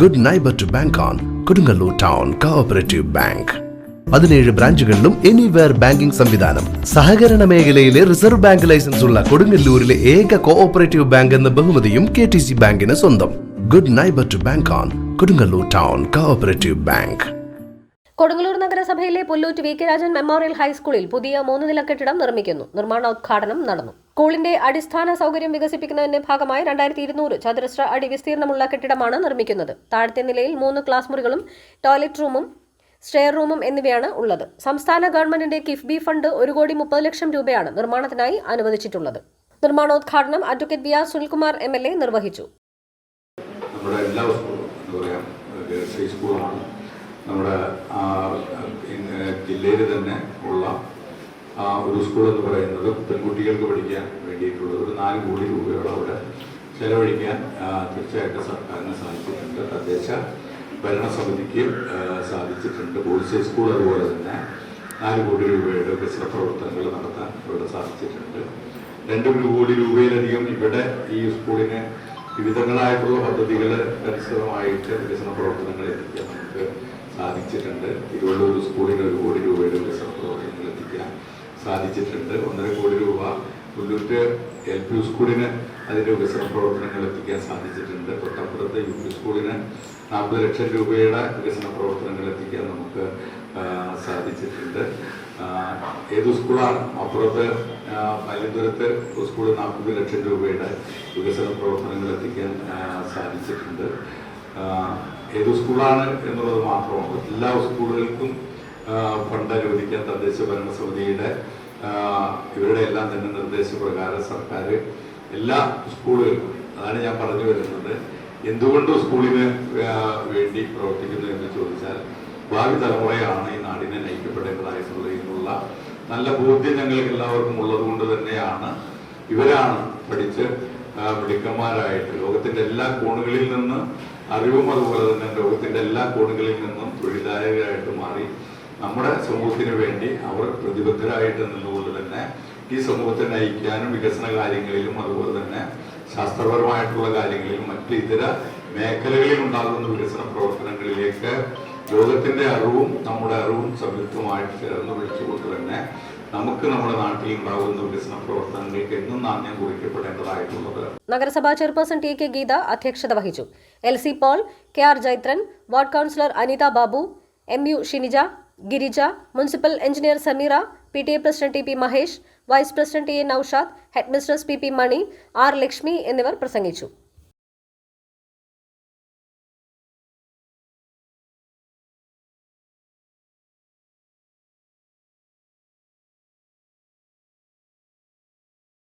Good neighbour to bank on Kodungallur town cooperative bank പതിനേഴ് ബ്രാഞ്ചുകളിലും anywhere banking സംവിധാനം. സഹകരണ മേഖലയിലെ റിസർവ് ബാങ്ക് ലൈസൻസ് ഉള്ള കൊടുങ്ങല്ലൂരിലെ ഏക കോഓപ്പറേറ്റീവ് ബാങ്ക് എന്ന ബഹുമതിയും കെ ടി സി ബാങ്കിന് സ്വന്തം. Good neighbour to bank on Kodungallur town cooperative bank Kodungallur നഗരസഭയിലെ Pullut V K Rajan memorial ഹൈസ്കൂളിൽ പുതിയ മൂന്ന് നില കെട്ടിടം നിർമ്മിക്കുന്നു. നിർമ്മാണോദ്ഘാടനം നടന്നു. സ്കൂളിന്റെ അടിസ്ഥാന സൗകര്യം വികസിപ്പിക്കുന്നതിന്റെ ഭാഗമായി രണ്ടായിരത്തി ഇരുന്നൂറ് ചതുരശ്ര അടി വിസ്തീർണമുള്ള കെട്ടിടമാണ് നിർമ്മിക്കുന്നത്. താഴത്തെ നിലയിൽ മൂന്ന് ക്ലാസ് മുറികളും ടോയ്ലറ്റ് റൂമും സ്റ്റെയർ റൂമും എന്നിവയാണ് ഉള്ളത്. സംസ്ഥാന ഗവൺമെന്റിന്റെ കിഫ്ബി ഫണ്ട് ഒരു കോടി മുപ്പത് ലക്ഷം രൂപയാണ് നിർമ്മാണത്തിനായി അനുവദിച്ചിട്ടുള്ളത്. നിർമ്മാണോദ്ഘാടനം advocate B R Sunilkumar M L A നിർവഹിച്ചു. നമ്മുടെ എല്ലാ നമ്മുടെ ജില്ലയിൽ തന്നെ ഉള്ള ഒരു സ്കൂൾ എന്ന് പറയുന്നത് പെൺകുട്ടികൾക്ക് പഠിക്കാൻ വേണ്ടിയിട്ടുള്ളത് ഒരു നാല് കോടി രൂപയോളം അവിടെ ചെലവഴിക്കാൻ തീർച്ചയായിട്ടും സർക്കാരിന് സാധിച്ചിട്ടുണ്ട്. തദ്ദേശ ഭരണസമിതിക്ക് സാധിച്ചിട്ടുണ്ട്. ബോയ്സ് സ്കൂൾ അതുപോലെ തന്നെ നാല് കോടി രൂപയുടെ വികസന പ്രവർത്തനങ്ങൾ നടത്താൻ ഇവിടെ സാധിച്ചിട്ടുണ്ട്. രണ്ട് കോടി രൂപയിലധികം ഇവിടെ ഈ സ്കൂളിന് വിവിധങ്ങളായിട്ടുള്ള പദ്ധതികൾ അനുസൃതമായിട്ട് വികസന പ്രവർത്തനങ്ങൾ എത്തിക്കാൻ നമുക്ക് സാധിച്ചിട്ടുണ്ട്. തിരുവള്ളൂർ സ്കൂളിന് ഒരു കോടി രൂപയുടെ സാധിച്ചിട്ടുണ്ട് ഒന്നര കോടി രൂപ പുല്ലൂറ്റ് എൽ പി സ്കൂളിന് അതിന്റെ വികസന പ്രവർത്തനങ്ങൾ എത്തിക്കാൻ സാധിച്ചിട്ടുണ്ട്. തൊട്ടപ്പുറത്ത് യു പി സ്കൂളിന് നാൽപ്പത് ലക്ഷം രൂപയുടെ വികസന പ്രവർത്തനങ്ങൾ എത്തിക്കാൻ നമുക്ക് സാധിച്ചിട്ടുണ്ട്. ഏത് സ്കൂളാണ്? അപ്പുറത്ത് ആ, മലയന്തുരത്ത് സ്കൂളിൽ നാൽപ്പത് ലക്ഷം രൂപയുടെ വികസന പ്രവർത്തനങ്ങൾ എത്തിക്കാൻ സാധിച്ചിട്ടുണ്ട്. ഏത് സ്കൂളാണ് എന്നുള്ളത് മാത്രമാണ് എല്ലാ സ്കൂളുകൾക്കും ഫണ്ട് അനുവദിക്കാൻ തദ്ദേശ ഭരണ സമിതിയുടെ ഇവരുടെ എല്ലാം തന്നെ നിർദ്ദേശപ്രകാരം സർക്കാർ എല്ലാ സ്കൂളുകൾക്കും അതാണ് ഞാൻ പറഞ്ഞു വരുന്നത് എന്തുകൊണ്ട് സ്കൂളിന് വേണ്ടി പ്രവർത്തിക്കുന്നു എന്ന് ചോദിച്ചാൽ ഭാവി തലമുറയാണ് ഈ നാടിനെ നയിക്കപ്പെടേണ്ടതായിട്ടുള്ളത് എന്നുള്ള നല്ല ബോധ്യം ഞങ്ങൾക്ക് എല്ലാവർക്കും ഉള്ളത് കൊണ്ട് തന്നെയാണ് ഇവരാണ് പഠിച്ച് മിടുക്കന്മാരായിട്ട് ലോകത്തിന്റെ എല്ലാ കോണുകളിൽ നിന്ന് അറിവും അതുപോലെ തന്നെ ലോകത്തിന്റെ എല്ലാ കോണുകളിൽ നിന്നും തൊഴിലാളികളായിട്ട് മാറി നമ്മുടെ സമൂഹത്തിന് വേണ്ടി അവർ പ്രതിബദ്ധരായിട്ട് നിന്നുകൊണ്ട് തന്നെ ഈ സമൂഹത്തെ നയിക്കാനും വികസന കാര്യങ്ങളിലും അതുപോലെ തന്നെ ശാസ്ത്രപരമായിട്ടുള്ള കാര്യങ്ങളിലും മറ്റ് ഇതര മേഖലകളിൽ ഉണ്ടാകുന്ന വികസന പ്രവർത്തനങ്ങളിലേക്ക് ലോകത്തിന്റെ അറിവും നമ്മുടെ അറിവും സംയുക്തമായിട്ട് ചേർന്ന് വിളിച്ചുകൊണ്ട് തന്നെ നമുക്ക് നമ്മുടെ നാട്ടിൽ ഉണ്ടാകുന്ന വികസന പ്രവർത്തനങ്ങൾക്ക് എന്നും നാണ്യം കുറിക്കപ്പെടേണ്ടതായിട്ടുള്ളത്. നഗരസഭാ ചെയർപേഴ്സൺ ടി കെ ഗീത അധ്യക്ഷത വഹിച്ചു. L C Paul K R Jaithran ward councillor Anitha Babu M U Shinija Girija municipal engineer Sameera P T A president T P Mahesh vice president A Noushad headmistress P P Mani R Lakshmi എന്നിവർ പ്രസംഗിച്ചു.